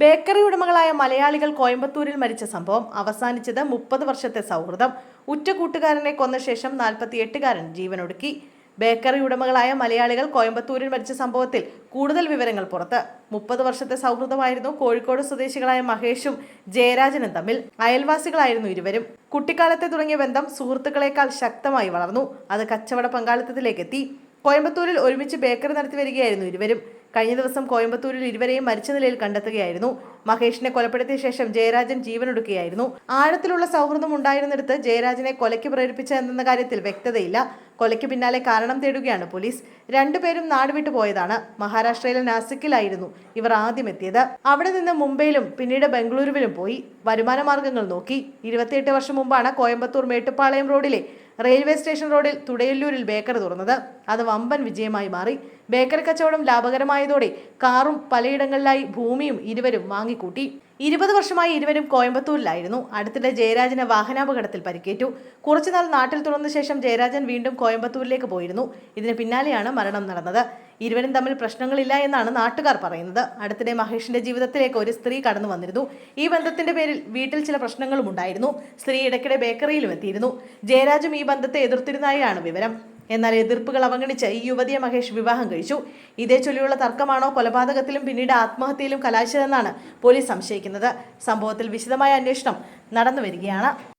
Bakery ഉടമകളായ മലയാളികൾ കോയമ്പത്തൂരിൽ മരിച്ച സംഭവം അവസാനിച്ചത് മുപ്പത് വർഷത്തെ സൗഹൃദം. ഉറ്റ കൂട്ടുകാരനെ കൊന്ന ശേഷം നാൽപ്പത്തിയെട്ടുകാരൻ ജീവനൊടുക്കി. ബേക്കറി ഉടമകളായ മലയാളികൾ കോയമ്പത്തൂരിൽ മരിച്ച സംഭവത്തിൽ കൂടുതൽ വിവരങ്ങൾ പുറത്ത്. മുപ്പത് വർഷത്തെ സൗഹൃദമായിരുന്നു കോഴിക്കോട് സ്വദേശികളായ മഹേഷും ജയരാജനും തമ്മിൽ. അയൽവാസികളായിരുന്നു ഇരുവരും. കുട്ടിക്കാലത്തെ തുടങ്ങിയ ബന്ധം സുഹൃത്തുക്കളെക്കാൾ ശക്തമായി വളർന്നു. അത് കച്ചവട പങ്കാളിത്തത്തിലേക്കെത്തി. കോയമ്പത്തൂരിൽ ഒരുമിച്ച് ബേക്കറി നടത്തി വരികയായിരുന്നു ഇരുവരും. കഴിഞ്ഞ ദിവസം കോയമ്പത്തൂരിൽ ഇരുവരെയും മരിച്ച നിലയിൽ കണ്ടെത്തുകയായിരുന്നു. മഹേഷിനെ കൊലപ്പെടുത്തിയ ശേഷം ജയരാജൻ ജീവനൊടുക്കുകയായിരുന്നു. ആഴത്തിലുള്ള സൗഹൃദം ഉണ്ടായിരുന്നിടത്ത് ജയരാജനെ കൊലയ്ക്ക് പ്രേരിപ്പിച്ചതെന്ന കാര്യത്തിൽ വ്യക്തതയില്ല. കൊലയ്ക്ക് പിന്നാലെ കാരണം തേടുകയാണ് പോലീസ്. രണ്ടുപേരും നാടുവിട്ടു പോയതാണ്. മഹാരാഷ്ട്രയിലെ നാസിക്കിലായിരുന്നു ഇവർ ആദ്യം എത്തിയത്. അവിടെ നിന്ന് മുംബൈയിലും പിന്നീട് ബംഗളൂരുവിലും പോയി. വരുമാന മാർഗങ്ങൾ നോക്കി. ഇരുപത്തിയെട്ട് വർഷം മുമ്പാണ് കോയമ്പത്തൂർ മേട്ടുപ്പാളയം റോഡിലെ റെയിൽവേ സ്റ്റേഷൻ റോഡിൽ തുടയല്ലൂരിൽ ബേക്കറി തുറന്നത്. അത് വമ്പൻ വിജയമായി മാറി. ബേക്കറി കച്ചവടം ലാഭകരമായതോടെ കാറും പലയിടങ്ങളിലായി ഭൂമിയും ഇരുവരും വാങ്ങിക്കൂട്ടി. ഇരുപത് വർഷമായി ഇരുവരും കോയമ്പത്തൂരിലായിരുന്നു. അടുത്തിടെ ജയരാജന് വാഹനാപകടത്തിൽ പരിക്കേറ്റു. കുറച്ചുനാൾ നാട്ടിൽ തുറന്ന ശേഷം ജയരാജൻ വീണ്ടും കോയമ്പത്തൂരിലേക്ക് പോയിരുന്നു. ഇതിന് പിന്നാലെയാണ് മരണം നടന്നത്. ഇരുവരും തമ്മിൽ പ്രശ്നങ്ങളില്ല എന്നാണ് നാട്ടുകാർ പറയുന്നത്. അടുത്തിടെ മഹേഷിന്റെ ജീവിതത്തിലേക്ക് ഒരു സ്ത്രീ കടന്നു വന്നിരുന്നു. ഈ ബന്ധത്തിന്റെ പേരിൽ വീട്ടിൽ ചില പ്രശ്നങ്ങളും ഉണ്ടായിരുന്നു. സ്ത്രീ ഇടയ്ക്കിടെ ബേക്കറിയിലും എത്തിയിരുന്നു. ജയരാജും ഈ ബന്ധത്തെ എതിർത്തിരുന്നതായാണ് വിവരം. എന്നാൽ എതിർപ്പുകൾ അവഗണിച്ച് ഈ യുവതിയെ മഹേഷ് വിവാഹം കഴിച്ചു. ഇതേ ചൊല്ലിയുള്ള തർക്കമാണോ കൊലപാതകത്തിലും പിന്നീട് ആത്മഹത്യയിലും കലാശിച്ചതെന്നാണ് പോലീസ് സംശയിക്കുന്നത്. സംഭവത്തിൽ വിശദമായ അന്വേഷണം നടന്നു വരികയാണ്